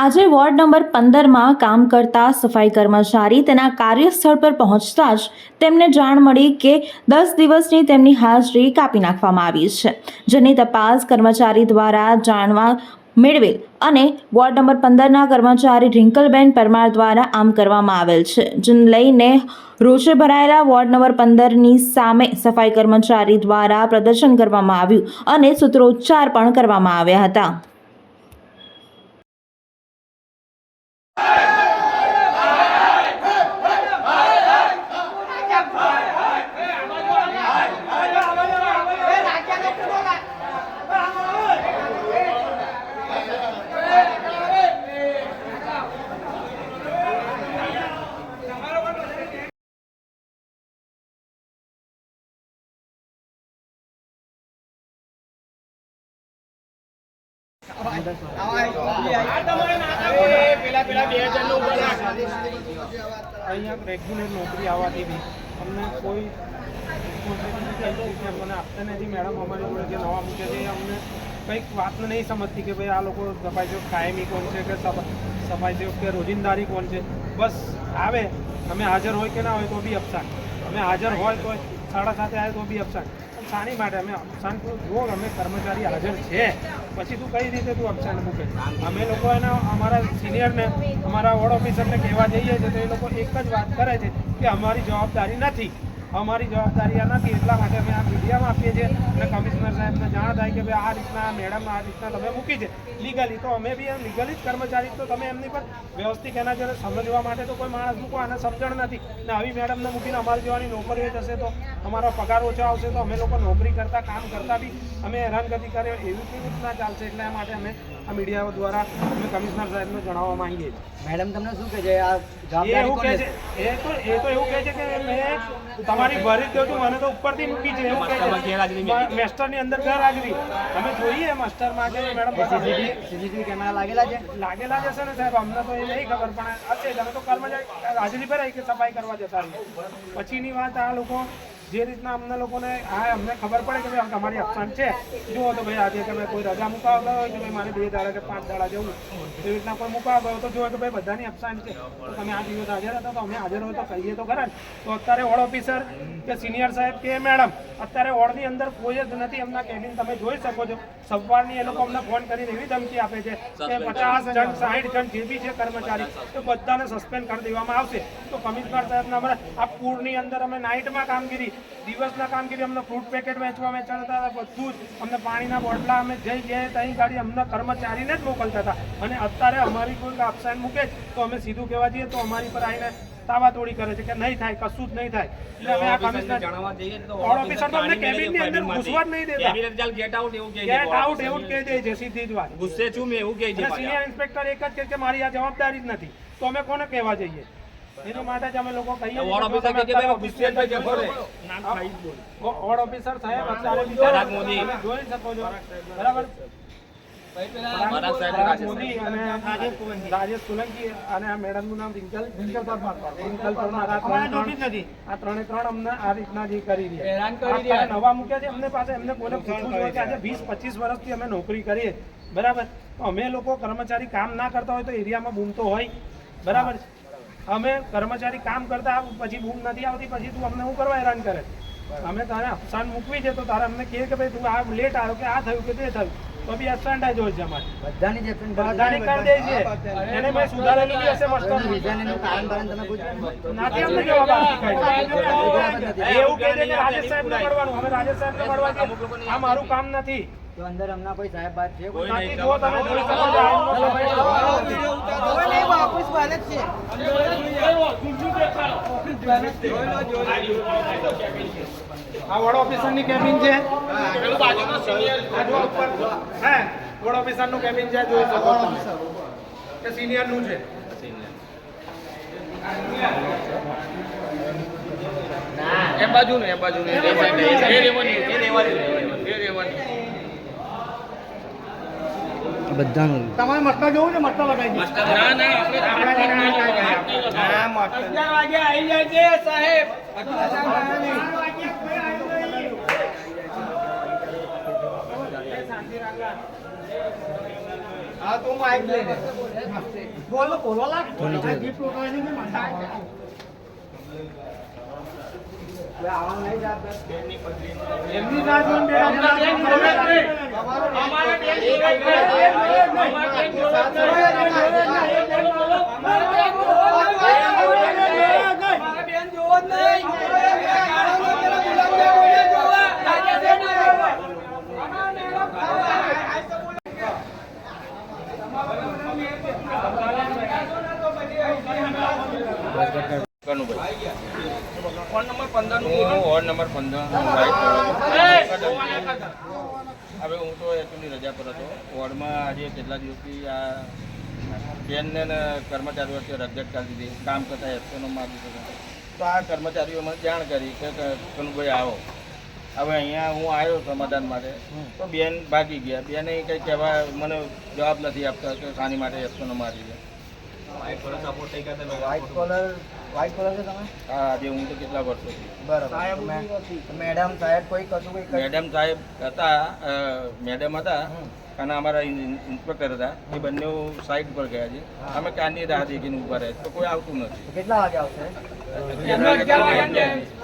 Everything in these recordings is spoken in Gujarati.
આજે વોર્ડ નંબર પંદરમાં કામ કરતા સફાઈ કર્મચારી તેના કાર્યસ્થળ પર પહોંચતા જ તેમને જાણ મળી કે દસ દિવસની તેમની હાજરી કાપી નાખવામાં આવી છે, જેની તપાસ કર્મચારી દ્વારા જાણવા મેળવેલ અને વોર્ડ નંબર પંદરના કર્મચારી રિંકલબેન પરમાર દ્વારા આમ કરવામાં આવેલ છે, જેને લઈને રોષે ભરાયેલા વોર્ડ નંબર પંદરની સામે સફાઈ કર્મચારી દ્વારા પ્રદર્શન કરવામાં આવ્યું અને સૂત્રોચ્ચાર પણ કરવામાં આવ્યા હતા. અહીંયા રેગ્યુલર નોકરી આવવાથી બી અમને કોઈ મને આપતા નથી મેડમ અમારી જોડે જે નવા મૂકે છે અમને કંઈક વાતને નહીં સમજતી કે ભાઈ આ લોકો સફાઈ સેવક કાયમી કોણ છે કે સફાઈ સેવક કે રોજિંદારી કોણ છે બસ આવે અમે હાજર હોય કે ના હોય તો બી અપસાન અમે હાજર હોય તો સાડા સાતે આવે તો બી અફસાન પણ શાની માટે અમે અપસાન જો અમે કર્મચારી હાજર છે. પછી તું કઈ રીતે તું અપસાન મૂકે? અમે લોકો એના, અમારા સિનિયરને, અમારા વોર્ડ ઓફિસરને કહેવા જઈએ છીએ તો એ લોકો એક જ વાત કરે છે કે અમારી જવાબદારી નથી. અમારી જવાબદારી આ નથી. એટલા માટે અમે આ મીડિયામાં આપીએ છીએ અને કમિશનર સાહેબને જાણ થાય કે ભાઈ આ રીતના મેડમ આ રીતના તમે મૂકી છે. લીગલી તો અમે બી એમ લીગલી જ કર્મચારી તો તમે એમની પર વ્યવસ્થિત એના જોડે સમજવા માટે તો કોઈ માણસ મૂકો આને સમજણ નથી. ને આવી મેડમને મૂકીને અમારી જવાની નોકરીઓ જશે તો અમારો પગાર ઓછો આવશે તો અમે લોકો નોકરી કરતા કામ કરતા બી અમે હેરાનગતિ કરે એવી કેવી રીતના ચાલશે? એટલે એ માટે અમે આ મીડિયા દ્વારા અમે કમિશનર સાહેબને જણાવવા માંગીએ છીએ. મેડમ તમને શું કહે છે? આ એ એવું કહે છે? એ તો એ તો એવું કહે છે કે મેં તમારી ભરી દો મને તો ઉપરથી મૂકી છે. એવું કહે છે. માસ્ટરની અંદર ગેરહાજરી. તમે જોઈએ માસ્ટરમાં કે મેડમ સીસીટીવી સીસીટીવી કેમેરા લાગેલા છે? લાગેલા જશે ને સાહેબ? અમને તો એ નહીં ખબર પણ હશે તમે તો કર્મચારી હાજરી ભરાય કે સફાઈ કરવા જતા પછીની વાત આ લોકો જે રીતના અમને લોકોને આ અમને ખબર પડે કે ભાઈ તમારી અપસાન છે. જુઓ તો ભાઈ આજે તમે કોઈ રજા મુકાવા ગયો હોય કે ભાઈ મારે બે દાડા કે પાંચ દાડા જવું એવી રીતના કોઈ મુકાવા ગયો તો જુઓ કે ભાઈ બધાની અપસાન છે. તો તમે આ દિવસ હાજર હતા તો અમે હાજર હોય તો કહીએ તો ખરા તો અત્યારે વોર્ડ ઓફિસર કે સિનિયર સાહેબ કે મેડમ અત્યારે વોર્ડની અંદર કોઈ જ નથી. એમના કેબિન તમે જોઈ શકો છો. સવારની એ લોકો અમને ફોન કરીને એવી ધમકી આપે છે કે પચાસ જણ સાહીઠ જણ જે બી છે કર્મચારી તો બધાને સસ્પેન્ડ કરી દેવામાં આવશે. તો કમિશનર સાહેબના અમારે આ પૂરની અંદર અમે નાઇટમાં કામગીરી દિવસના કામગીરી અમને ફ્રૂટ પેકેટ વેચવા વેચાતા હતા બધું જ. અમને પાણીના બોટલા અમે જઈ જઈએ ત્યાં ગાડી અમને કર્મચારીને જ મોકલતા હતા. અને અત્યારે અમારી કોઈ અપસાઇન મૂકે તો અમે સીધું કહેવા જઈએ તો અમારી પર આવીને તાવાતોડી કરે છે કે નહીં થાય કશું જ નહીં થાય. એટલે અમે આ કમિશનર જાણવા જઈએ તો ઓફિસર તો અમને કેબિનની અંદર ઘૂસવા જ નહીં દેતા. ચાલ ગેટ આઉટ એવું કહે છે ગેટ આઉટ એવું કહે છે સીધી જ વાત. ગુસ્સે છું મેં એવું કહે છે સિનિયર ઇન્સ્પેક્ટર એક જ કહે કે મારી આ જવાબદારી જ નથી. તો અમે કોને કહેવા જઈએ? એની માટે જ અમે લોકો કહીએ વોર્ડ ઓફિસર કે ભાઈ ગુસ્સેભાઈ જતો રહે. વોર્ડ ઓફિસર સાહેબ અત્યારે બીજા પરાગ મોદી. તમે જોઈ શકો છો. બરાબર? પરાગ સાહેબ પરાગ મોદી અને રાજેશ સોલંકી અને આ મેડમનું નામ રિંકલ રિંકલ પરમાર રિંકલ પરમાર. આ ત્રણ ત્રણ આ ત્રણે ત્રણ અમને આ રીતના જે કરી રહ્યા. નવા મૂક્યા છે. અમને પાસે એમને કોને પૂછવું જોઈએ કે આજે વીસ પચીસ વર્ષથી અમે નોકરી કરીએ. બરાબર? અમે લોકો કર્મચારી કામ ના કરતા હોય તો એરિયામાં બૂમતો હોય. બરાબર? છે? અમે કર્મચારી કામ કરતા પછી બૂમ નથી આવતી પછી તું અમને શું કરવા હેરાન કરે? અમે તારે અફસાન મૂકવી છે તો તારે અમને કહે કે ભાઈ તું આ લેટ આવ્યો કે આ થયું કે તે થયું? તો બી અફસાન જ હોય છે અમારે. બધાની જ બધાની કરી દે છે. એને મેં સુધારેલું બી હશે દીધી. મસ્ત કારણ કારણ તમે પૂછ્યું? નાથી અમને જવાબ. એવું કહી દે કે રાજેશ સાહેબને મળવાનું. હવે રાજેશ સાહેબને મળવા. આ મારું કામ નથી. તો અંદર હમણાં કોઈ સાહેબ બાદ છે? કોઈ? નહીં જો તમે જોઈ હવે છો વાપસ સમય છે. આ વડ ઓફિસરની કેબિન છે. આ જો ઉપર હે વોર્ડ ઓફિસરનું કેબિન છે જોઈ શકો છો. કે સિનિયરનું છે. એ બાજુ ને. એ બાજુ ને એ રેવાની એ રેવાની એ રેવાની એ રેવાની બધાનું. તમારે મસ્તા જોવું છે મસ્તા લગાવી દે ના વાગે આવી જાય છે સાહેબ. હા તો હું આવી લઈને. બોલો બોલો લાગ નહીં જાત. એમની બે અમારા બેન જોડે જ નહીં. અમારા બેન જોડે જ નહીં. અમારા બેન જોડે જ નહીં. કનુભાઈ ફોન નંબર પંદરનું વોર્ડ નંબર પંદર હવે હું તો એકચુઅલી રજા પર હતો. વોર્ડમાં આજે કેટલા દિવસથી આ બેનને કર્મચારીઓ વચ્ચે રજત કરી દીધી. કામ કરતા એફઓનો માગી દીધો. તો આ કર્મચારીઓ મને જાણ કરી કે કનુભાઈ આવો. હવે અહીંયા હું આવ્યો સમાધાન માટે. તો બેન ભાગી ગયા. બેને કંઈ કહેવા મને જવાબ નથી આપતા કે શાની માટે એફઓનો મારી દે વ્હાઈટ કલર છે તમે? હા આજે હું તો કેટલા વર્ષોથી. બરાબર. મેડમ સાહેબ કોઈ કશું કંઈ મેડમ સાહેબ હતા મેડમ હતા અને અમારા ઇન- ઇન્સ્પેક્ટર હતા. એ બંને સાઈડ પર ગયા છે. અમે કારની રાહ દેખીને ઊભા રહ્યા તો કોઈ આવતું નથી. કેટલા વાગે આવશે? હવે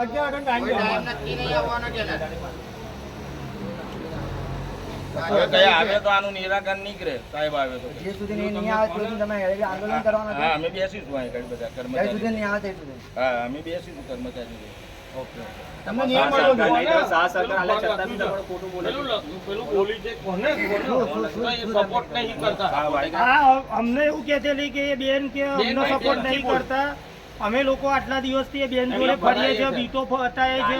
કયા આવે તો આનું નિરાકરણ નીકળે સાહેબ આવે તો. જે સુધી નહીં નહીં આવે સુધી તમે આંદોલન કરવાના હા અમે બેસીશું અહીં આગળ બધા જ્યાં સુધી નહીં આવે સુધી. હા અમે બેસીશું કર્મચારી ઓકે. સપોર્ટ નહીં કરતા. હા અમને એવું કહેતેલી કે એ બેન કે અમને સપોર્ટ નહીં કરતા. અમે લોકો આટલા દિવસથી એ બેન જોડે ફરીએ છીએ બીટો ફટાય છે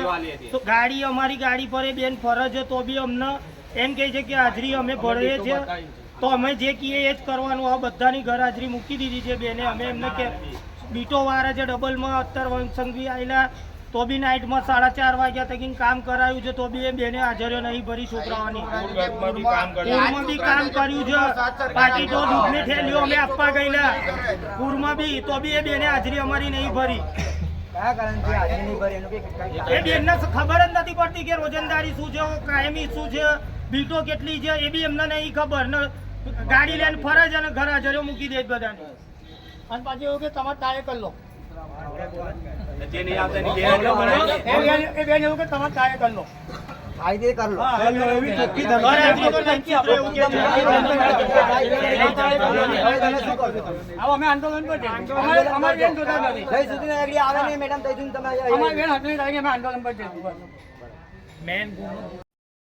તો ગાડી અમારી ગાડી પર એ બેન ફરે છે તો બી અમને એમ કહે છે કે હાજરી અમે ભરીએ છીએ. તો અમે જે કહીએ એ જ કરવાનું. આ બધાની ઘર હાજરી મૂકી દીધી છે બેને. અમે એમને કે બીટો વાળા છે ડબલમાં. અત્યાર વંશંગી આવેલા તો બી નાઇટમાં સાડા ચાર વાગ્યા તકીન કામ કરાયું છે. તો બી એ બેને હાજરીઓ નહીં ભરી છોકરાઓની. પૂરગઢમાં બી કામ કર્યું પૂરમાં બી કામ કર્યું છે. બાકી તો દૂધની થેલીઓ અમે આપવા ગયેલા. પૂરમાં બી તો બી એ બેને હાજરી અમારી નહીં ભરી. કયા કારણથી હાજરી નહીં ભરી? એનું કંઈક એ બેનને ખબર જ નથી પડતી કે રોજંદારી શું છે કાયમી શું છે. બીટો કેટલી છે એ બી એમને નહીં ખબર ને ગાડી લઈને ફરે છે અને ઘર હાજરીઓ મૂકી દે બધાને અને પાછી એવું કે તમારે તારે કરી લો એ બેન એવું કે તમારે તારે કરી લો આ કર લો ઘર નહીં ચિત્ર એવું કે છે. હવે તમે શું કરશો તમે? હવે અમે આંદોલન પર અમારે- અમારે બેન જોતા નથી. જય સુધી આગળ આવે નહીં મેડમ ત્યાં સુધી તમે અમારી બેન હાજરી અમે આંદોલન પર જઈશું.